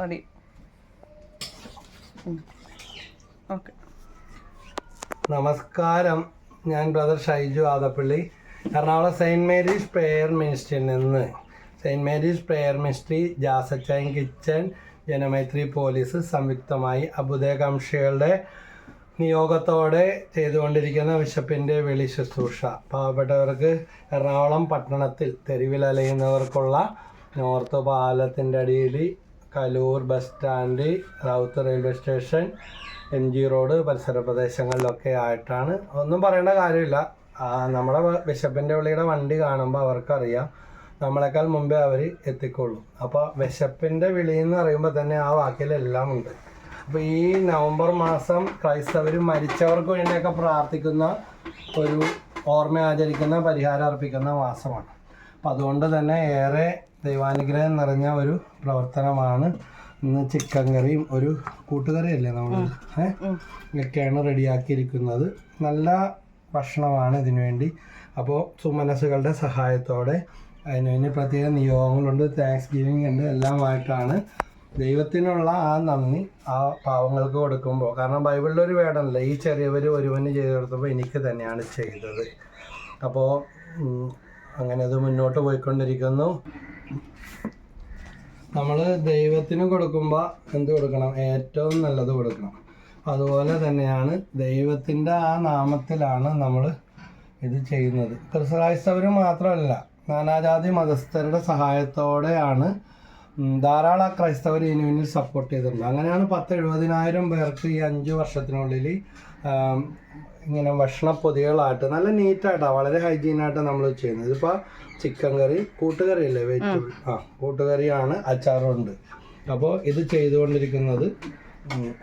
Ready. Okay. നമസ്കാരം. ഞാൻ brother Shaiju Adappally. Ernakulam Saint Mary's prayer മിനിസ്ട്രിയിൽ നിന്ന്. സെയിന്റ് മേരീസ് പ്രെയർ മിനിസ്ട്രി ജാസച്ചൈൻ kitchen Janamaithri police സംയുക്തമായി അബുദയകാംക്ഷികളുടെ നിയോഗത്തോടെ ചെയ്തുകൊണ്ടിരിക്കുന്ന വിശപ്പിന്റെ വെളി ശുശ്രൂഷ. പാവപ്പെട്ടവർക്ക് എറണാകുളം പട്ടണത്തിൽ തെരുവിൽ അലയുന്നവർക്കുള്ള നോർത്ത് പാലത്തിന്റെ അടിയിൽ Kaloor bus stand Routh railway station M G road പരിസര പ്രദേശങ്ങളിലൊക്കെ ആയിട്ടാണ്. ഒന്നും പറയേണ്ട കാര്യമില്ല. നമ്മുടെ വിശപ്പിന്റെ വിളിയുടെ വണ്ടി കാണുമ്പോൾ അവർക്കറിയാം. നമ്മളെക്കാൾ മുമ്പേ അവർ എത്തിക്കൊള്ളും. അപ്പോൾ വിശപ്പിന്റെ വിളി എന്ന് പറയുമ്പോൾ തന്നെ ആ വാക്കിലെല്ലാം ഉണ്ട് അപ്പോൾ ഈ നവംബർ മാസം ക്രൈസ്തവർ മരിച്ചവർക്ക് വേണ്ടിയൊക്കെ പ്രാർത്ഥിക്കുന്ന ഒരു ഓർമ്മ ആചരിക്കുന്ന പരിഹാരം അർപ്പിക്കുന്ന മാസമാണ്. അപ്പം അതുകൊണ്ട് തന്നെ ഏറെ ദൈവാനുഗ്രഹം നിറഞ്ഞ ഒരു പ്രവർത്തനമാണ് ഇന്ന് ചിക്കൻ കറിയും ഒരു കൂട്ടുകറിയല്ലേ നമ്മൾ? ഒക്കെയാണ് റെഡിയാക്കിയിരിക്കുന്നത്. നല്ല ഭക്ഷണമാണ് ഇതിന് വേണ്ടി. അപ്പോൾ സുമനസ്സുകളുടെ സഹായത്തോടെ അതിന് വേണ്ടി പ്രത്യേക നിയോഗങ്ങളുണ്ട് താങ്ക്സ് ഗിവിങ് ഉണ്ട് എല്ലാമായിട്ടാണ്. ദൈവത്തിനുള്ള ആ നന്ദി ആ പാവങ്ങൾക്ക് കൊടുക്കുമ്പോൾ കാരണം ബൈബിളിൽ ഒരു വേടമല്ല ഈ ചെറിയവർ ഒരുവന് ചെയ്തു കൊടുത്തപ്പോൾ എനിക്ക് തന്നെയാണ് ചെയ്തത്. അപ്പോൾ അങ്ങനെ അത് മുന്നോട്ട് പോയിക്കൊണ്ടിരിക്കുന്നു. നമ്മൾ ദൈവത്തിന് കൊടുക്കുമ്പോൾ എന്ത് കൊടുക്കണം? ഏറ്റവും നല്ലത് കൊടുക്കണം. അതുപോലെ തന്നെയാണ് ദൈവത്തിന്റെ ആ നാമത്തിലാണ് നമ്മൾ ഇത് ചെയ്യുന്നത്. ക്രിസ്തവർ മാത്രമല്ല നാനാജാതി മതസ്ഥരുടെ സഹായത്തോടെയാണ് ധാരാളം ക്രൈസ്തവർ വേണ്ടി സപ്പോർട്ട് ചെയ്തിട്ടുണ്ട്. അങ്ങനെയാണ് പത്ത് എഴുപതിനായിരം പേർക്ക് ഈ അഞ്ച് വർഷത്തിനുള്ളിൽ ഇങ്ങനെ ഇങ്ങനെ ഭക്ഷണപ്പൊതികളായിട്ട് നല്ല നീറ്റായിട്ടാണ് വളരെ ഹൈജീനായിട്ട് നമ്മൾ ചെയ്യുന്നത്. ഇതിപ്പോൾ ചിക്കൻ കറി കൂട്ടുകറി അല്ലേ വെജിറ്റബിൾ ആ കൂട്ടുകറിയാണ് അച്ചാറുണ്ട് അപ്പോൾ ഇത് ചെയ്തുകൊണ്ടിരിക്കുന്നത്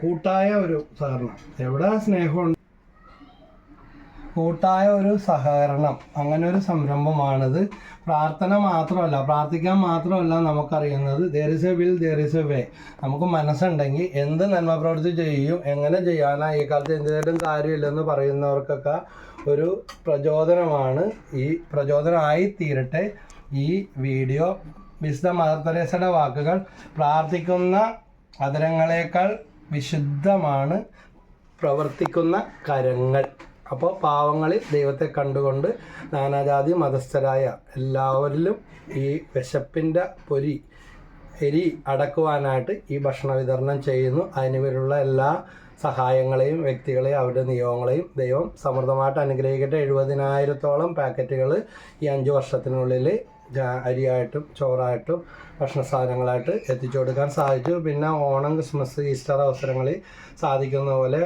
കൂട്ടായ ഒരു സഹകരണം. എവിടെ സ്നേഹമുണ്ട് കൂട്ടായ ഒരു സഹകരണം അങ്ങനെ ഒരു സംരംഭമാണിത്. പ്രാർത്ഥന മാത്രമല്ല പ്രാർത്ഥിക്കാൻ മാത്രമല്ല നമുക്കറിയുന്നത്. There is a will there is a way നമുക്ക് മനസ്സുണ്ടെങ്കിൽ എന്ത് നന്മ പ്രവൃത്തി ചെയ്യും എങ്ങനെ ചെയ്യാനാ ഈ കാലത്ത് എന്തിനായിട്ടും കാര്യമില്ലെന്ന് പറയുന്നവർക്കൊക്കെ ഒരു പ്രചോദനമാണ്. ഈ പ്രചോദനമായി തീരട്ടെ ഈ വീഡിയോ വിശുദ്ധ മദർ തെരേസയുടെ വാക്കുകൾ പ്രാർത്ഥിക്കുന്ന അതരങ്ങളേക്കാൾ വിശുദ്ധമാണ് പ്രവർത്തിക്കുന്ന കരങ്ങൾ. അപ്പോൾ പാവങ്ങളിൽ ദൈവത്തെ കണ്ടുകൊണ്ട് നാനാജാതി മതസ്ഥരായ എല്ലാവരിലും ഈ വിശപ്പിന്റെ പൊരി എരി അടക്കുവാനായിട്ട് ഈ ഭക്ഷണ വിതരണം ചെയ്യുന്നു. അതിന് എല്ലാ സഹായങ്ങളെയും വ്യക്തികളെയും അവരുടെ നിയോഗങ്ങളെയും ദൈവം സമൃദ്ധമായിട്ട് അനുഗ്രഹിക്കട്ടെ. എഴുപതിനായിരത്തോളം പാക്കറ്റുകൾ ഈ അഞ്ച് വർഷത്തിനുള്ളിൽ അരിയായിട്ടും ചോറായിട്ടും ഭക്ഷണ സാധനങ്ങളായിട്ട് എത്തിച്ചു കൊടുക്കാൻ സാധിച്ചു. പിന്നെ ഓണം ക്രിസ്മസ് ഈസ്റ്റർ അവസരങ്ങളിൽ സാധിക്കുന്ന പോലെ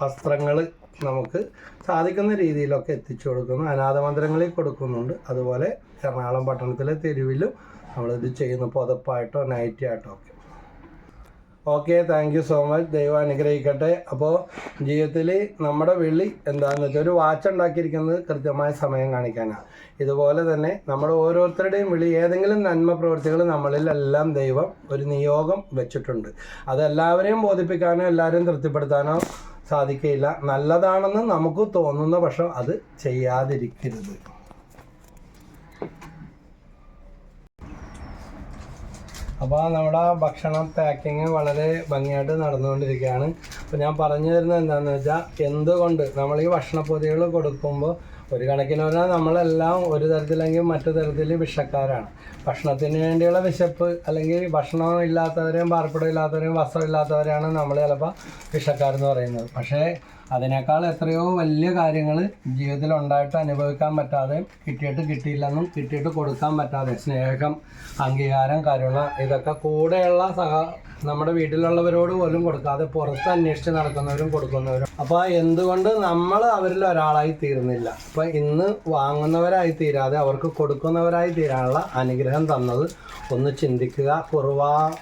വസ്ത്രങ്ങൾ നമുക്ക് സാധിക്കുന്ന രീതിയിലൊക്കെ എത്തിച്ചു കൊടുക്കുന്നു. അനാഥ മന്ദിരങ്ങളിൽ കൊടുക്കുന്നുണ്ട്. അതുപോലെ എറണാകുളം പട്ടണത്തിലെ തെരുവിലും നമ്മളിത് ചെയ്യുന്നു. പുതപ്പായിട്ടോ നൈറ്റി ആയിട്ടോ ഒക്കെ. Okay thank you so much ദൈവം അനുഗ്രഹിക്കട്ടെ. അപ്പോൾ ജീവിതത്തിൽ നമ്മുടെ വിളി എന്താണെന്ന് വെച്ചാൽ ഒരു വാച്ച് ഉണ്ടാക്കിയിരിക്കുന്നത് കൃത്യമായ സമയം കാണിക്കാനാണ് ഇതുപോലെ തന്നെ നമ്മുടെ ഓരോരുത്തരുടെയും വിളി ഏതെങ്കിലും നന്മ പ്രവൃത്തികൾ നമ്മളിലെല്ലാം ദൈവം ഒരു നിയോഗം വെച്ചിട്ടുണ്ട്. അതെല്ലാവരെയും ബോധിപ്പിക്കാനോ എല്ലാവരെയും തൃപ്തിപ്പെടുത്താനോ സാധിക്കില്ല നല്ലതാണെന്ന് നമുക്ക് തോന്നുന്ന പക്ഷം അത് ചെയ്യാതിരിക്കരുത്. അപ്പോൾ നമ്മുടെ ഭക്ഷണ പാക്കിങ് വളരെ ഭംഗിയായിട്ട് നടന്നുകൊണ്ടിരിക്കുകയാണ്. അപ്പോൾ ഞാൻ പറഞ്ഞു തരുന്നത് എന്താണെന്ന് വെച്ചാൽ എന്തുകൊണ്ട് നമ്മൾ ഈ ഭക്ഷണപ്പൊതികൾ കൊടുക്കുമ്പോൾ ഒരു കണക്കിന് പറഞ്ഞാൽ നമ്മളെല്ലാം ഒരു തരത്തിലെങ്കിൽ മറ്റു തരത്തിൽ വിഷക്കാരാണ്. ഭക്ഷണത്തിന് വേണ്ടിയുള്ള വിശപ്പ് അല്ലെങ്കിൽ ഭക്ഷണം ഇല്ലാത്തവരെയും പാർപ്പിടം ഇല്ലാത്തവരെയും വസ്ത്രം ഇല്ലാത്തവരെയാണ് നമ്മൾ ചിലപ്പോൾ വിഷക്കാരെന്ന് പറയുന്നത്. പക്ഷേ അതിനേക്കാൾ എത്രയോ വലിയ കാര്യങ്ങൾ ജീവിതത്തിൽ ഉണ്ടായിട്ട് അനുഭവിക്കാൻ പറ്റാതെ കിട്ടിയിട്ട് കിട്ടിയില്ലെന്നും കിട്ടിയിട്ട് കൊടുക്കാൻ പറ്റാതെ സ്നേഹം അംഗീകാരം കരുണ ഇതൊക്കെ കൂടെയുള്ള സഹ നമ്മുടെ വീട്ടിലുള്ളവരോട് പോലും കൊടുക്കാതെ പുറത്ത് അന്വേഷിച്ച് നടക്കുന്നവരും കൊടുക്കുന്നവരും. അപ്പോൾ എന്തുകൊണ്ട് നമ്മൾ അവരിൽ ഒരാളായി തീരുന്നില്ല? അപ്പോൾ ഇന്ന് വാങ്ങുന്നവരായി തീരാതെ അവർക്ക് കൊടുക്കുന്നവരായി തീരാനുള്ള അനുഗ്രഹം തന്നത് ഒന്ന് ചിന്തിക്കുക കുറുവാ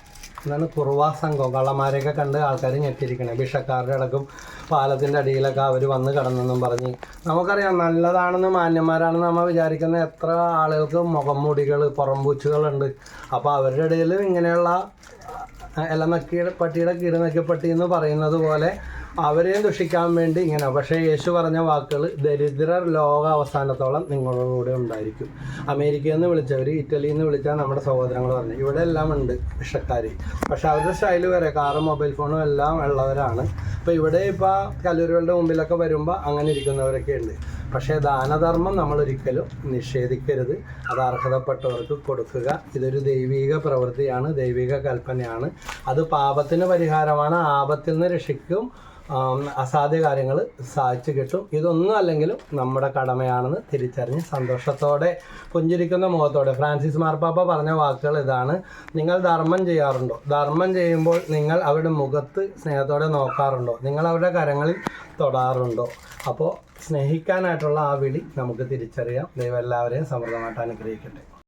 എന്താണ് കുറവാ സംഘം. കള്ളന്മാരെയൊക്കെ കണ്ട് ആൾക്കാർ ഞെട്ടിരിക്കണേ ഭിഷക്കാരുടെ അടക്കം പാലത്തിന്റെ അടിയിലൊക്കെ അവർ വന്ന് കിടന്നെന്നും പറഞ്ഞ്. നമുക്കറിയാം നല്ലതാണെന്ന് മാന്യന്മാരാണെന്ന് നമ്മൾ വിചാരിക്കുന്ന എത്ര ആളുകൾക്ക് മുഖംമൂടികൾ പുറംപൂച്ചുകളുണ്ട്. അപ്പോൾ അവരുടെ ഇടയിൽ ഇങ്ങനെയുള്ള എല്ലാം നക്കി പട്ടിയുടെ കീട് നക്കിയ പട്ടി എന്ന് പറയുന്നത് പോലെ അവരെയും ദുഷിക്കാൻ വേണ്ടി ഇങ്ങനെ പക്ഷേ യേശു പറഞ്ഞ വാക്കുകൾ ദരിദ്രർ ലോക അവസാനത്തോളം നിങ്ങളുടെ കൂടെ ഉണ്ടായിരിക്കും. അമേരിക്കയിൽ നിന്ന് വിളിച്ചവർ ഇറ്റലിയിൽ നിന്ന് വിളിച്ചാൽ നമ്മുടെ സഹോദരങ്ങൾ പറഞ്ഞു. ഇവിടെ എല്ലാം ഉണ്ട് വിഷക്കാർ പക്ഷെ അവരുടെ സ്റ്റൈൽ വരെ കാറും മൊബൈൽ ഫോണും എല്ലാം ഉള്ളവരാണ്. അപ്പോൾ ഇവിടെ ഇപ്പോൾ കല്ലൂരികളുടെ മുമ്പിലൊക്കെ വരുമ്പോൾ അങ്ങനെ ഇരിക്കുന്നവരൊക്കെ ഉണ്ട്. പക്ഷേ ദാനധർമ്മം നമ്മൾ ഒരിക്കലും നിഷേധിക്കരുത്. അത് അർഹതപ്പെട്ടവർക്ക് കൊടുക്കുക. ഇതൊരു ദൈവിക പ്രവൃത്തിയാണ് ദൈവിക കൽപ്പനയാണ്. അത് പാപത്തിന് പരിഹാരമാണ്. ആപത്തിൽ നിന്ന് രക്ഷിക്കും അസാധ്യ കാര്യങ്ങൾ സാധിച്ചു കിട്ടും. ഇതൊന്നും അല്ലെങ്കിലും നമ്മുടെ കടമയാണെന്ന് തിരിച്ചറിഞ്ഞ് സന്തോഷത്തോടെ പുഞ്ചിരിക്കുന്ന മുഖത്തോടെ ഫ്രാൻസിസ് മാർപ്പാപ്പ പറഞ്ഞ വാക്കുകൾ ഇതാണ്. നിങ്ങൾ ധർമ്മം ചെയ്യാറുണ്ടോ? ധർമ്മം ചെയ്യുമ്പോൾ നിങ്ങൾ അവരുടെ മുഖത്ത് സ്നേഹത്തോടെ നോക്കാറുണ്ടോ? നിങ്ങൾ അവരുടെ കരങ്ങളിൽ തൊടാറുണ്ടോ? അപ്പോൾ സ്നേഹിക്കാനായിട്ടുള്ള ആ വിളി നമുക്ക് തിരിച്ചറിയാം. ദൈവം എല്ലാവരെയും സമൃദ്ധമായിട്ട് അനുഗ്രഹിക്കട്ടെ.